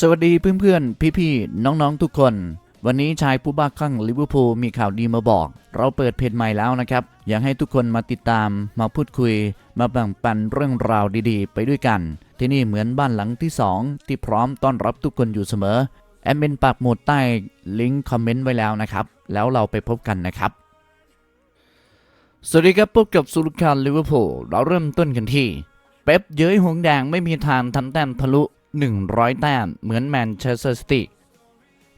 สวัสดีเพื่อนๆ พี่ๆ น้องๆ ทุกคน วันนี้ชายผู้บ้าคลั่งลิเวอร์พูลมีข่าวดีมาบอก เราเปิดเพจใหม่แล้วนะครับ อยากให้ทุกคนมาติดตาม มาพูดคุย มาแบ่งปันเรื่องราวดีๆ ไปด้วยกัน ที่นี่เหมือนบ้านหลังที่ 2 ที่พร้อมต้อนรับทุกคนอยู่เสมอ แอดมินปักหมุดใต้ลิงก์คอมเมนต์ไว้แล้วนะครับ แล้วเราไปพบกันนะครับ สวัสดีครับพบกับสุลคารลิเวอร์พูลเราเริ่มต้นกันที่ เป๊ปเย้ยหงแดงไม่มีทางทำแต้มทะลุ 100 แต้ม เหมือนแมนเชสเตอร์ซิตี้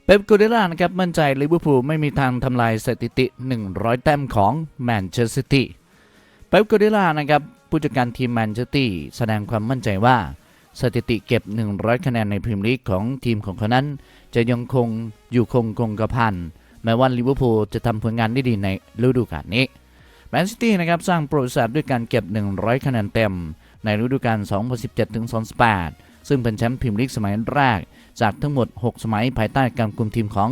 เป๊ปกูเดล่านะครับมั่นใจลิเวอร์พูลไม่มีทางทำลายสถิติ 100 แต้มของแมนเชสเตอร์ซิตี้เป๊ปกูเดล่านะครับผู้จัดการทีมแมนเชสเตอร์ซิตี้แสดงความมั่นใจว่าสถิติเก็บ 100 คะแนนในพรีเมียร์ลีกของทีมของเขานั้น จะยังคงอยู่คงคงกระพันแม้ว่าลิเวอร์พูลจะทำผลงานได้ดีในฤดูกาลนี้แมนซิตี้นะครับสร้างประวัติศาสตร์ด้วยการเก็บ 100 คะแนนเต็ม ในฤดูกาล 2017-2018 ซึ่งเป็นแชมป์พรีเมียร์ลีกสมัยแรก จากทั้งหมด 6 สมัยภายใต้การคุมทีมของ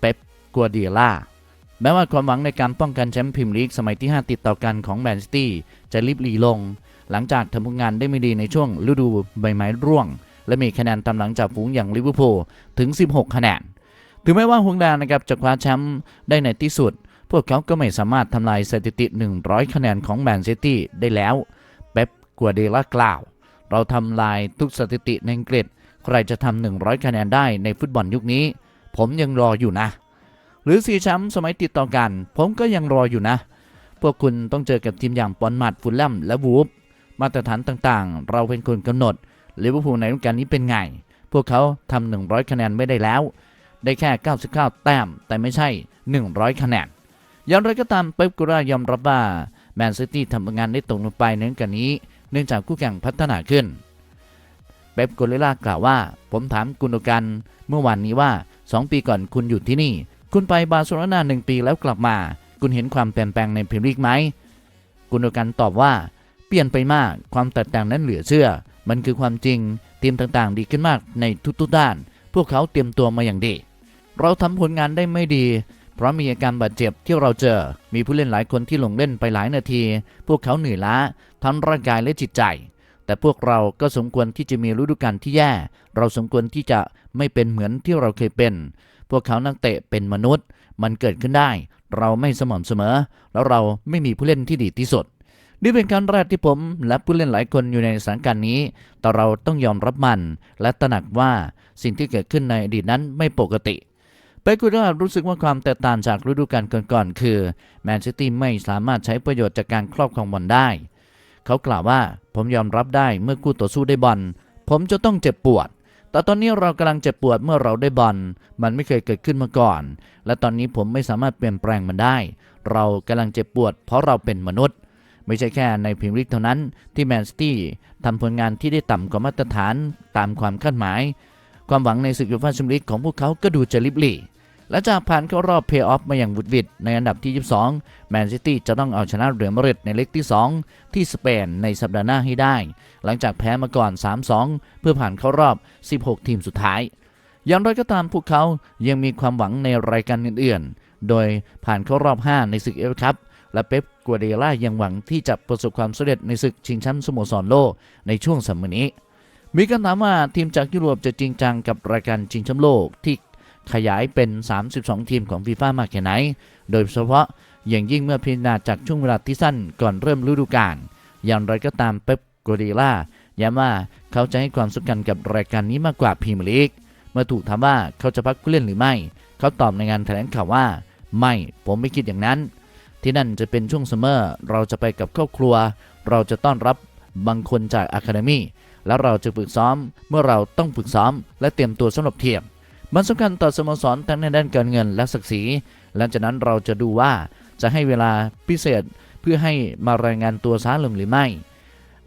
เป๊ปกัวเดียล่าแม้ว่าความหวังในการป้องกันแชมป์พรีเมียร์ลีกสมัยที่ 5 ติดต่อกันของแมนซิตี้จะลิบหลีลง หลังจากทำผลงานได้ไม่ดีในช่วงฤดูใบไม้ร่วง และมีคะแนนตามหลังจากฝูงอย่างลิเวอร์พูลถึง 16 คะแนนถึงแม้ว่าฮวงดานะครับจะคว้าแชมป์ได้ในที่สุด พวกเขาก็ไม่สามารถทำลายสถิติ 100 คะแนนของแมนซิตี้ได้แล้ว เป๊ปกัวเดล่ากล่าว เราทำลายทุกสถิติในอังกฤษ ใครจะทำ100 คะแนนได้ในฟุตบอลยุคนี้ ผมยังรออยู่นะ หรือสีแชมป์สมัยติดต่อกัน ผมก็ยังรออยู่นะ พวกคุณต้องเจอกับทีมอย่างปอนมัดฟุลแลมและวูฟมาตรฐานต่างๆ เราเป็นคนกำหนดลิเวอร์พูลในฤดูกาลนี้เป็นไง พวกเขาทำ100 คะแนนไม่ได้แล้ว ได้แค่ 99 แต้ม แต่ไม่ใช่ 100 คะแนนอย่างไรก็ตามเป๊ปกูรายอมรับว่าแมนซิตี้ทำงานได้ตกลงไปในฤดูกาลนี้ เนื่องจากคู่แข่งพัฒนาขึ้นเป๊ปกูเรล่ากล่าวว่า ผมถามกุนโดกันเมื่อวานนี้ว่า 2 ปีก่อนคุณอยู่ที่นี่ คุณไปบาร์เซโลนาหนึ่งปีแล้วกลับมา คุณเห็นความเปลี่ยนแปลงในพรีเมียร์ลีกไหมกุนโดกันตอบว่า เปลี่ยนไปมากความแตกต่างนั้นเหลือเชื่อ มันคือความจริงทีมต่างๆ ดีขึ้นมากในทุกๆด้าน พวกเขาเตรียมตัวมาอย่างดี เราทำผลงานได้ไม่ดี เพราะมีอาการบาดเจ็บที่เราเจอ มีผู้เล่นหลายคนที่ลงเล่นไปหลายนาที พวกเขาเหนื่อยล้าทั้งร่างกายและจิตใจ แต่พวกเราก็สมควรที่จะมีฤดูกาลที่แย่ เราสมควรที่จะไม่เป็นเหมือนที่เราเคยเป็น พวกเขานักเตะเป็นมนุษย์ มันเกิดขึ้นได้ เราไม่สม่ำเสมอ แล้วเราไม่มีผู้เล่นที่ดีที่สุดนี่เป็นครั้งแรกที่ผมและผู้เล่นหลายคนอยู่ในสถานการณ์นี้ แต่เราต้องยอมรับมัน และตระหนักว่าสิ่งที่เกิดขึ้นในอดีตนั้นไม่ปกติ เปกูรารู้สึกว่าความแตกต่างจากฤดูกาลก่อนๆคือแมนซิตี้ไม่สามารถใช้ประโยชน์จากการครอบครองบอลได้ เขากล่าวว่าผมยอมรับได้เมื่อคู่ต่อสู้ได้บอลผมจะต้องเจ็บปวด แต่ตอนนี้เรากำลังเจ็บปวดเมื่อเราได้บอลมันไม่เคยเกิดขึ้นมาก่อน และตอนนี้ผมไม่สามารถเปลี่ยนแปลงมันได้ เรากำลังเจ็บปวด เพราะเราเป็นมนุษย์ ไม่ใช่แค่ในพรีเมียร์ลีกเท่านั้นที่แมนซิตี้ทำผลงานที่ได้ต่ำกว่ามาตรฐานตามความคาดหมาย ความหวังในศึกยูฟ่าแชมเปี้ยนลีกของพวกเขาก็ดูจะลิบหลี่ และจากผ่านเข้ารอบเพย์ออฟมาอย่างวุดวิดในอันดับที่ 22 แมนซิตี้จะต้องเอาชนะเรือมริดในเล็กที่ 2 ที่สเปนในสัปดาห์หน้าให้ได้ หลังจากแพ้มาก่อน 3-2 เพื่อผ่านเข้ารอบ 16 ทีมสุดท้าย อย่างไรก็ตามพวกเขายังมีความหวังในรายการอื่นๆ โดยผ่านเข้ารอบ 5 ในศึกเอฟคัพและเป๊ปกัวเดล่ายังหวังที่จะประสบความสำเร็จในศึกชิงแชมป์สโมสรโลกในช่วงสมัยนี้ มีคำถามว่าทีมจากยุโรปจะจริงจังกับรายการชิงแชมป์โลกที่ ขยายเป็น 32 ทีมของฟีฟ่ามากแค่ไหน โดยเฉพาะอย่างยิ่งเมื่อพิจารณาจากช่วงเวลาที่สั้นก่อนเริ่มฤดูกาล อย่างไรก็ตามเป๊ปกัวเดล่าย้ำว่าเขาจะให้ความสำคัญกับรายการนี้มากกว่าพรีเมียร์ลีก เมื่อถูกถามว่าเขาจะพักผู้เล่นหรือไม่ เขาตอบในงานแถลงข่าวว่า ไม่ ผมไม่คิดอย่างนั้น ที่นั่นจะเป็นช่วงซัมเมอร์ เราจะไปกับครอบครัว เราจะต้อนรับบางคนจากอะคาเดมี่ แล้วเราจะฝึกซ้อม เมื่อเราต้องฝึกซ้อม และเตรียมตัวสำหรับเทียม มันสำคัญต่อสโมสรทั้งในด้านการเงินและศักดิ์ศรีหลังจากนั้นเราจะดูว่าจะให้เวลาพิเศษเพื่อให้มารายงานตัวช้าลงหรือไม่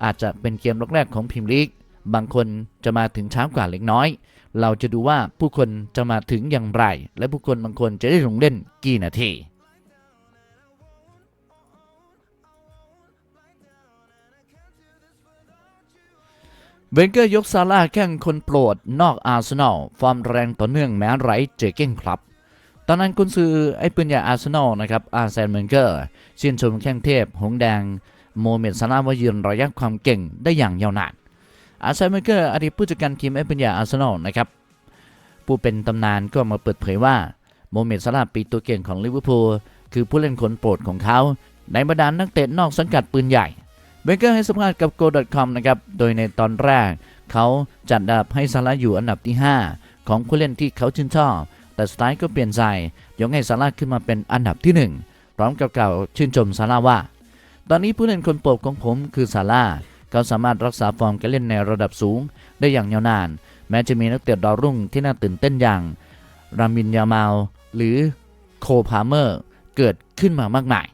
อาจจะเป็นเกมแรกๆของพิมลีก บางคนจะมาถึงช้ากว่าเล็กน้อย เราจะดูว่าผู้คนจะมาถึงอย่างไร และผู้คนบางคนจะได้ลงเล่นกี่นาที เวนเกอร์ยกซาร่าห์แข่งคนโปรดนอกอาร์เซนอลฟอร์มแรงต่อเนื่องแม้ไร้เจเก้นครับ ตอนนั้นกุนซือไอ้ปืนใหญ่อาร์เซนอลนะครับอาร์เซนเวนเกอร์ชื่นชมแข้งเทพ หงแดง โมเมดซาร่าห์ว่ายืนระยะความเก่งได้อย่างยาวนานอาร์เซนเวนเกอร์อดีตผู้จัดการทีมไอ้ปืนใหญ่อาร์เซนอลนะครับผู้เป็นตำนานก็มาเปิดเผยว่าโมเมดซาลาห์ปีตัวเก่งของลิเวอร์พูลคือผู้เล่นคนโปรดของเขาในบรรดานักเตะนอกสังกัดปืนใหญ่ เบเกอร์ให้สัมภาษณ์กับ Go.com นะครับ โดยในตอนแรก เขาจัดอันดับให้ซาลาอยู่อันดับที่ 5 ของผู้เล่นที่เขาชื่นชอบ แต่สไตล์ก็เปลี่ยนใจ ยกให้ซาลาขึ้นมาเป็นอันดับที่ 1 พร้อมกับกล่าวชื่นชมซาลาว่า ตอนนี้ผู้เล่นคนโปรดของผมคือซาลาเขาสามารถรักษาฟอร์มการเล่นในระดับสูง ได้อย่างยาวนาน แม้จะมีนักเตะดาวรุ่งที่น่าตื่นเต้นอย่างรามินยามาลหรือโคพาเมอร์เกิดขึ้นมามากมาย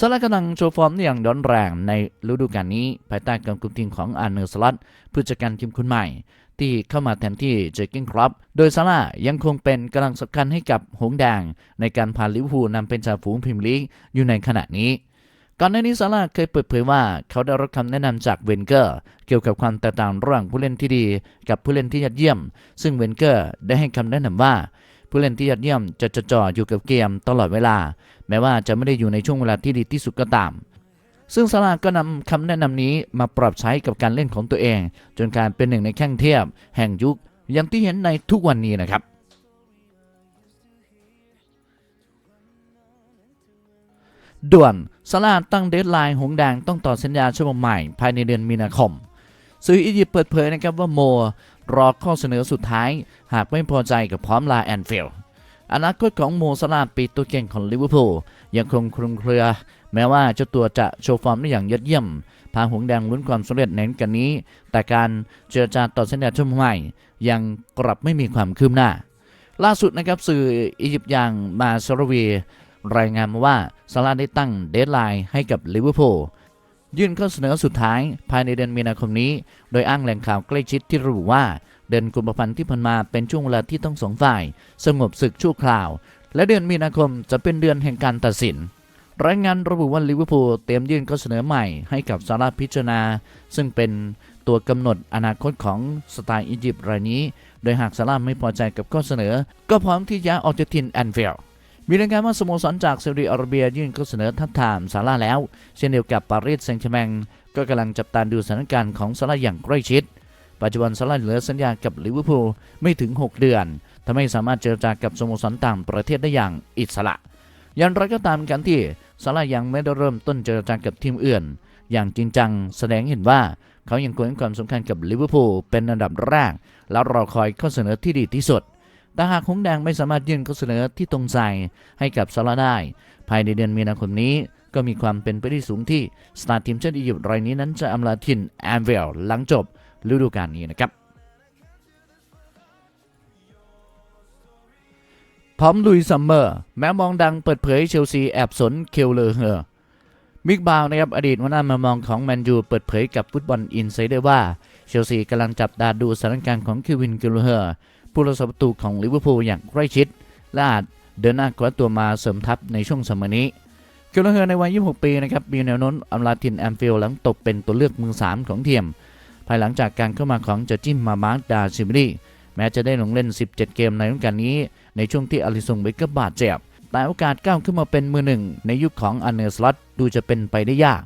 ซาลาห์กำลังโชว์ฟอร์มได้อย่างร้อนแรงในฤดูกาลนี้ ภายใต้การคุมทีมของอาร์เนอร์สลัตผู้จัดการทีมคนใหม่ ที่เข้ามาแทนที่เจอร์กินครอปโดยซาร่ายังคงเป็นกำลังสำคัญให้กับหงแดง ในการพาลิเวอร์พูลนำเป็นจ่าฝูงพรีเมียร์ลีกอยู่ในขณะนี้ก่อนหน้านี้ซาร่าเคยเปิดเผยว่าเขาได้รับคำแนะนำจากเวนเกอร์ เกี่ยวกับความแตกต่างระหว่างผู้เล่นที่ดี กับผู้เล่นที่ยอดเยี่ยม ซึ่งเวนเกอร์ได้ให้คำแนะนำว่า ผู้เล่นที่ยอดเยี่ยมจะจดจ่ออยู่กับเกมตลอดเวลา แม้ว่าจะไม่ได้อยู่ในช่วงเวลาที่ดีที่สุดก็ตาม ซึ่งซาร่าห์ก็นำคำแนะนำนี้มาปรับใช้กับการเล่นของตัวเอง จนกลารเป็นหนึ่งในแข้งเทียบ แห่งยุคอย่างที่เห็นในทุกวันนี้นะครับด่วนซาร่าห์ตั้งเดดไลน์หงแดงต้องต่อสัญญาฉบับใหม่ ภายในเดือนมีนาคมสื่ออียิปต์เปิดเผยนะครับว่าโม รอข้อเสนอสุดท้าย หากไม่พอใจกับพร้อมลาแอนฟิลด์อนาคตของโมซาลาปีตัวเก่งของลิเวอร์พูลยังคงคลุมเครือ แม้ว่าเจ้าตัวจะโชว์ฟอร์มได้อย่างยอดเยี่ยม พาหงแดงลุ้นความสำเร็จในกันนี้ แต่การเจรจาต่อสัญญาฉบับใหม่ ยังกลับไม่มีความคืบหน้า ล่าสุดนะครับสื่ออียิปต์อย่างมาซารวีรายงานมาว่าซาร่าได้ตั้งเดดไลน์ให้กับลิเวอร์พูล ยื่นข้อเสนอสุดท้ายภายในเดือนมีนาคมนี้ โดยอ้างแหล่งข่าวใกล้ชิดที่ระบุว่า เดือนกุมภาพันธ์ที่ผ่านมาเป็นช่วงเวลาที่ต้องสองฝ่าย สงบศึกชั่วคราว และเดือนมีนาคมจะเป็นเดือนแห่งการตัดสินรายงานระบุว่าลิเวอร์พูลเตรียมยื่นข้อเสนอใหม่ให้กับซาร่าพิจารณา ซึ่งเป็นตัวกำหนดอนาคตของสไตล์อียิปต์รายนี้ โดยหากซาร่าไม่พอใจกับข้อเสนอ ก็พร้อมที่จะออกจากถิ่นแอนฟิลด์ มีรายงานว่าสโมสรจากซาอุดิอาระเบียยื่นข้อเสนอทัดทามซาร่าแล้ว เช่นเดียวกับปารีสแซงต์แชร์แมงก็กำลังจับตาดูสถานการณ์ของซาร่าอย่างใกล้ชิด ปัจจุบันซาร่าเหลือสัญญากับลิเวอร์พูลไม่ถึง 6 เดือนทำให้สามารถเจรจากับสโมสรต่างประเทศได้อย่างอิสระ อย่างไรก็ตามกันที่ซาร่ายังไม่ได้เริ่มต้นเจรจากับทีมอื่น อย่างจริงจังแสดงเห็นว่าเขายังคงให้ความสำคัญกับลิเวอร์พูลเป็นอันดับแรกแล้วรอคอยข้อเสนอที่ดีที่สุด แต่หากหงส์แดงไม่สามารถยื่นข้อเสนอที่ตรงใจให้กับซาร่าได้ ภายในเดือนมีนาคมนี้ก็มีความเป็นไปได้สูงที่สตาร์ทีมชาติอียิปต์รายนี้นั้นจะอำลาถิ่นแอมเวลหลังจบฤดูกาลนี้นะครับพร้อมลุยซัมเมอร์ แม้มองดังเปิดเผยเชลซีแอบสนเคลเลอร์เฮอร์มิกบาวนะครับอดีตหัวหน้ามามองของแมนยูเปิดเผยกับฟุตบอลอินไซเดอร์ว่า เชลซีกำลังจับตาดูสถานการณ์ของเควินเคลเลอร์เฮอร์ ผู้รักษาประตูของลิเวอร์พูลอย่างใกล้ชิด และอาจเดินหน้าคว้าตัวมาเสริมทัพในช่วงสมัยนี้เคลเลอร์เฮอร์ในวัย 26 ปีนะครับมีแนวโน้มอำลาทินแอมฟิลหลังตกเป็นตัวเลือกมือ 3 ของทีมภายหลังจากการเข้ามาของเจอจิมมามาร์ดาซิมิลีแม้จะได้ลงเล่น 17 เกมในฤดูกาลนี้ ในช่วงที่อลิซงเบเกอร์บาดเจ็บแต่โอกาสก้าวขึ้นมาเป็นมือหนึ่งในยุคของอันเนอร์สล็อตดูจะเป็นไปได้ยาก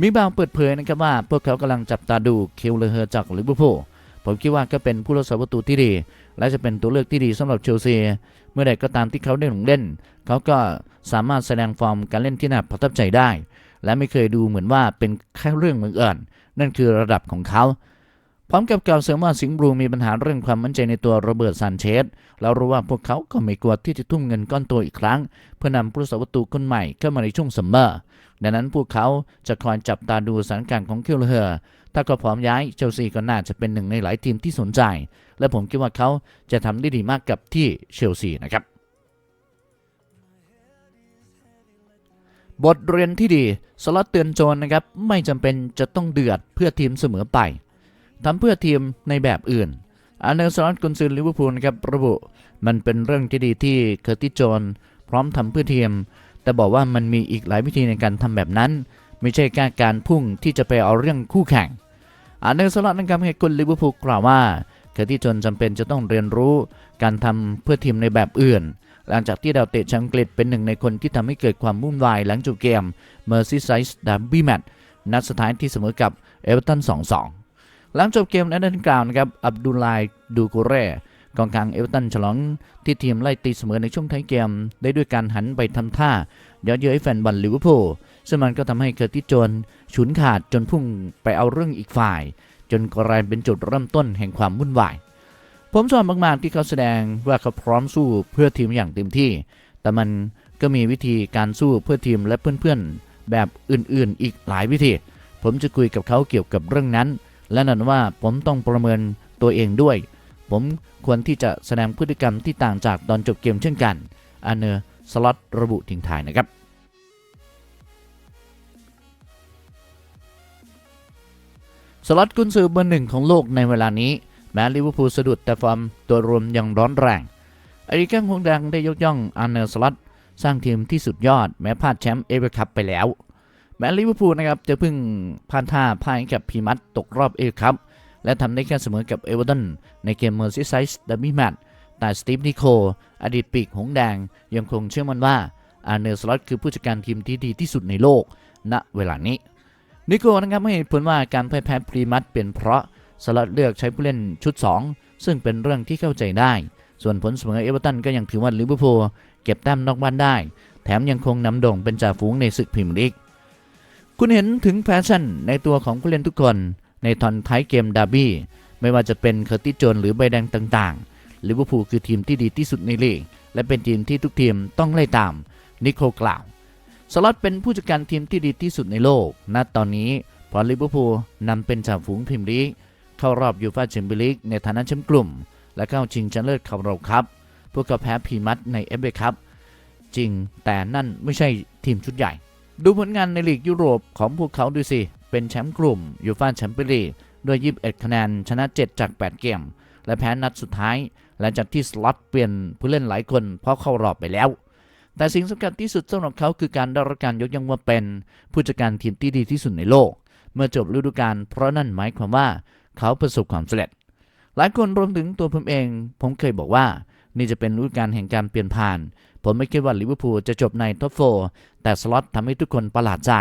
มิบาวเปิดเผยนะครับว่าพวกเขากำลังจับตาดูเคลเลอเฮอร์จากลิเวอร์พูล ผมคิดว่าก็เป็นผู้รักษาประตูที่ดี และจะเป็นตัวเลือกที่ดีสำหรับเชลซี เมื่อใดก็ตามที่เขาได้ลงเล่น เขาก็สามารถแสดงฟอร์มการเล่นที่น่าประทับใจได้ และไม่เคยดูเหมือนว่าเป็นแค่เรื่องบังเอิญนั่นคือระดับของเขา พร้อมกับกล่าวเสริมว่าสิงห์บลูมีปัญหาเรื่องความมั่นใจในตัวโรเบิร์ตซานเชสแล้วรู้ว่าพวกเขาก็ไม่กลัวที่จะทุ่มเงินก้อนโตอีกครั้ง เพื่อนำผู้รักษาประตูคนใหม่เข้ามาในช่วงซัมเมอร์ ดังนั้นพวกเขาจะคอยจับตาดูสถานการณ์ของเคลเลอร์ ถ้าก็พร้อมย้ายเชลซีก็น่าจะเป็นหนึ่งในหลายทีมที่สนใจ และผมคิดว่าเขาจะทำได้ดีมากกับที่เชลซีนะครับ บทเรียนที่ดีสล็อตเตือนโจนนะครับไม่จำเป็นจะต้องเดือดเพื่อทีมเสมอไปทำเพื่อทีมในแบบอื่นอันเดอร์สล็อตกุนซือลิเวอร์พูลนะครับระบุ มันเป็นเรื่องที่ดีที่เคอร์ติสโจนพร้อมทำเพื่อทีม แต่บอกว่ามันมีอีกหลายวิธีในการทำแบบนั้น ไม่ใช่แค่การพุ่งที่จะไปเอาเรื่องคู่แข่งอันเดอร์สล็อตนะครับให้กุนลิเวอร์พูลกล่าวว่าเคอร์ติสโจนจำเป็นจะต้องเรียนรู้การทำเพื่อทีมในแบบอื่น หลังจากที่ดาวเตะชาวอังกฤษเป็นหนึ่งในคนที่ทำให้เกิดความวุ่นวายหลังจบเกมเมอร์ซีไซส์ดับบี้แมตนัดสุดท้ายที่เสมอกับเอเวอร์ตัน 2-2 หลังจบเกมนนัดดังกล่าวนะครับอับดุลไลดูกุเร่ กองกลางเอเวอร์ตันฉลองที่ทีมไล่ตีเสมอในช่วงท้ายเกม ได้ด้วยการหันไปทำท่าเย้อเย้ยแฟนบอลลิเวอร์พูลซึ่งมันก็ทำให้เกิดที่จนฉุนขาดจนพุ่งไปเอาเรื่องอีกฝ่าย จนกลายเป็นจุดเริ่มต้นแห่งความวุ่นวาย ผมชอบมากๆที่เขาแสดงว่าเขาพร้อมสู้เพื่อทีมอย่างเต็มที่ แต่มันก็มีวิธีการสู้เพื่อทีมและเพื่อนๆ แบบอื่นๆ อีกหลายวิธี ผมจะคุยกับเขาเกี่ยวกับเรื่องนั้น และนั่นว่าผมต้องประเมินตัวเองด้วย ผมควรที่จะแสดงพฤติกรรมที่ต่างจากตอนจบเกมเช่นกันอันเนอร์สล็อตระบุทิ้งท้ายนะครับสล็อตกุนซือเบอร์หนึ่งของโลกในเวลานี้ แม้ลิเวอร์พูลสะดุดแต่ฟอร์มตัวรวมยังร้อนแรงอริกังคงดังได้ยกย่องอันเนอร์สล็อตสร้างทีมที่สุดยอด แม้พลาดแชมป์เอเวอร์คัพไปแล้ว แม้ลิเวอร์พูลนะครับจะเพิ่งพลาดท่าพ่ายกับพีมัตตกรอบเอเวอร์คัพ และทำได้แค่เสมอกับเอเวอร์ตันในเกมเมอร์ซีไซส์ดับบี้แมตช์แต่สตีฟนิโคอดีตปีกหงแดง ยังคงเชื่อมั่นว่าอาร์เนอร์สล็อตคือผู้จัดการทีมที่ดีที่สุดในโลก ณเวลานี้นิโก้นะครับให้เหตุผลว่าการพ่ายแพ้พรีมัตเป็นเพราะสล็อตเลือกใช้ผู้เล่นชุด 2 ซึ่งเป็นเรื่องที่เข้าใจได้ ส่วนผลเสมอเอเวอร์ตันก็ยังถือว่าลิเวอร์พูลเก็บแต้มนอกบ้านได้ แถมยังคงนำโด่งเป็นจ่าฝูงในศึกพรีเมียร์ลีกคุณเห็นถึงแพชชั่นในตัวของผู้เล่นทุกคน ในตอนท้ายเกมดาร์บี้ไม่ว่าจะเป็นเคอร์ติจนหรือใบแดงต่างๆลิเวอร์พูลคือทีมที่ดีที่สุดในลีกและเป็นทีมที่ทุกทีมต้องไล่ตามนิโคลกล่าวสล็อตเป็นผู้จัดการทีมที่ดีที่สุดในโลก ณ ตอนนี้เพราะลิเวอร์พูลนำเป็นจ่าฝูงพรีมลีกเข้ารอบยูฟ่าแชมเปี้ยนลีกในฐานะแชมป์กลุ่ม และเข้าชิงชนะเลิศคาร์เรครับ พวกเขาแพ้พีมัตในเอฟเอคัพจริงแต่นั่นไม่ใช่ทีมชุดใหญ่ ดูผลงานในลีกยุโรปของพวกเขาดูสิ เป็นแชมป์กลุ่มยูฟ่าแชมเปี้ยนลีกด้วย 21 คะแนน ชนะ 7 จาก 8 เกม และแพ้นัดสุดท้าย หลังจากที่สล็อตเปลี่ยนผู้เล่นหลายคนเพราะเข้ารอบไปแล้ว แต่สิ่งสำคัญที่สุดสำหรับเขาคือการได้รับการยกย่องว่าเป็น ผู้จัดการทีมที่ดีที่สุดในโลก เมื่อจบฤดูกาลเพราะนั่นหมายความว่าเขาประสบความสำเร็จ หลายคนรวมถึงตัวผมเอง ผมเคยบอกว่า นี่จะเป็นฤดูกาลแห่งการเปลี่ยนผ่าน ผมไม่คิดว่าลิเวอร์พูลจะจบในท็อปโฟ แต่สล็อตทำให้ทุกคนประหลาดใจ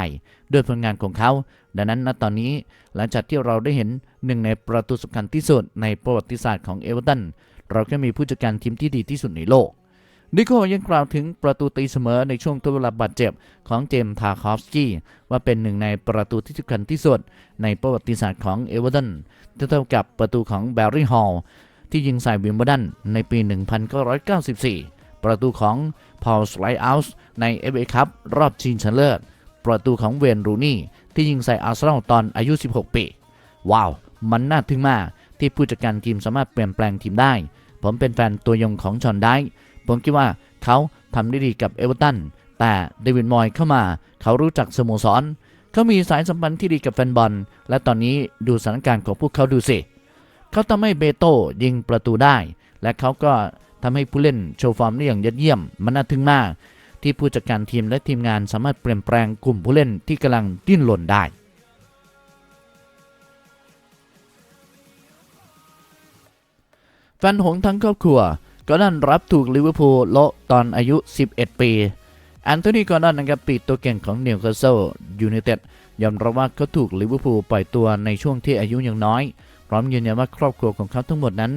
ด้วยผลงานของเขา ดังนั้นณตอนนี้หลังจากที่เราได้เห็นหนึ่งในประตูสำคัญที่สุดในประวัติศาสตร์ของเอเวอร์ตันเราก็มีผู้จัดการทีมที่ดีที่สุดในโลกนิโคยังกล่าวถึงประตูตีเสมอในช่วงทดเวลาบาดเจ็บของเจมส์ทาคอฟสกี้ว่าเป็นหนึ่งในประตูที่สำคัญที่สุดในประวัติศาสตร์ของเอเวอร์ตันเท่ากับประตูของแบร์รี่ฮอลที่ยิงใส่วิมเบิลดันในปี 1994 ประตูของพอลสไลอัลส์ใน FA คัพรอบชิงชนะเลิศ ประตูของเวนรูนี่ที่ยิงใส่อาร์เซนอลตอนอายุ 16 ปี ว้าว มันน่าทึ่งมากที่ผู้จัดการทีมสามารถเปลี่ยนแปลงทีมได้ ผมเป็นแฟนตัวยงของชอนได้ ผมคิดว่าเขาทำได้ดีกับเอเวอร์ตัน แต่เดวิดมอยเข้ามา เขารู้จักสโมสร เขามีสายสัมพันธ์ที่ดีกับแฟนบอล และตอนนี้ดูสถานการณ์ของพวกเขาดูสิ เขาทำให้เบโต้ยิงประตูได้ และเขาก็ ทำให้ผู้เล่นโชว์ฟอร์มได้อย่างยอดเยี่ยม มันน่าทึ่งมาก ที่ผู้จัดการทีมและทีมงานสามารถเปลี่ยนแปลงกลุ่มผู้เล่นที่กำลังดิ้นรนได้แฟนหงทั้งครอบครัวกอร์ดอนรับถูกลิเวอร์พูลโลาะตอนอายุ 11 ปีแอนโทนีกอร์ดอนนะครับปีตัวเก่งของนิวคาสเซิลยูไนเต็ดยอมรับว่าเขาถูกลิเวอร์พูลปล่อยตัวในช่วงที่อายุยังน้อย พร้อมยืนยันว่าครอบครัวของเขาทั้งหมดนั้น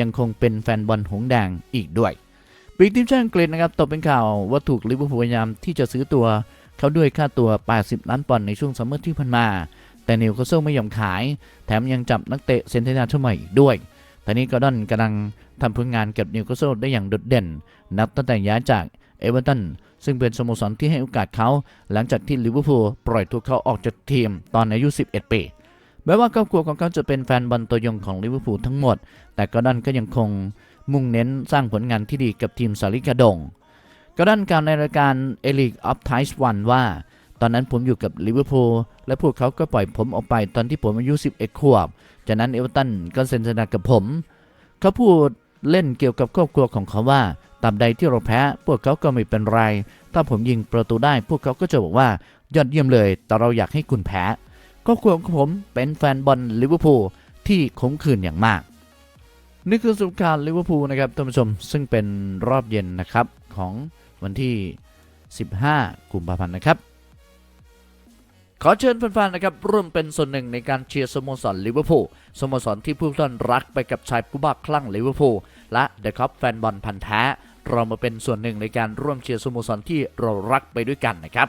ยังคงเป็นแฟนบอลหงแดงอีกด้วยปีกทีมชาติอังกฤษนะครับตกเป็นข่าวว่าถูกลิเวอร์พูลพยายามที่จะซื้อตัวเขาด้วยค่าตัว 80 ล้านปอนด์ในช่วงซัมเมอร์ที่ผ่านมา แต่นิวคาสเซิลไม่ยอมขาย แถมยังจับนักเตะเซนเตนาชั่วใหม่อีกด้วยตอนนี้กอร์ดอนกำลังทำผลงานกับนิวคาสเซิลได้อย่างโดดเด่น นับตั้งแต่ย้ายจากเอเวอร์ตันซึ่งเป็นสโมสรที่ให้โอกาสเขา หลังจากที่ลิเวอร์พูลปล่อยตัวเขาออกจากทีมตอนอายุ 11 ปี แม้ว่าครอบครัวของเขาจะเป็นแฟนบอลตัวยงของลิเวอร์พูลทั้งหมด แต่กอร์ดอนก็ยังคงมุ่งเน้นสร้างผลงานที่ดีกับทีมสาริกาดงกอร์ดอนกล่าวในรายการเอลิกออฟไทส์วันว่า ตอนนั้นผมอยู่กับลิเวอร์พูลและพวกเขาก็ปล่อยผมออกไปตอนที่ผมอายุ 11 ขวบ จากนั้นเอเวอร์ตันก็เซ็นสัญญากับผม เขาพูดเล่นเกี่ยวกับครอบครัวของเขาว่าตราบใดที่เราแพ้ พวกเขาก็ไม่เป็นไร ถ้าผมยิงประตูได้ พวกเขาก็จะบอกว่ายอดเยี่ยมเลย แต่เราอยากให้คุณแพ้ ครอบครัวของผมเป็นแฟนบอลลิเวอร์พูลที่ขมขื่นอย่างมาก นี่คือสรุปการลิเวอร์พูลนะครับท่านผู้ชมซึ่งเป็นรอบเย็นนะครับของวันที่ 15 กุมภาพันธ์นะครับ ขอเชิญแฟนๆนะครับร่วมเป็นส่วนหนึ่งในการเชียร์สโมสรลิเวอร์พูลสโมสรที่ผู้ท่านรักไปกับชายผู้บ้าคลั่งลิเวอร์พูลและเดอะคอปแฟนบอลพันธ์แท้เรามาเป็นส่วนหนึ่งในการร่วมเชียร์สโมสรที่เรารักไปด้วยกันนะครับ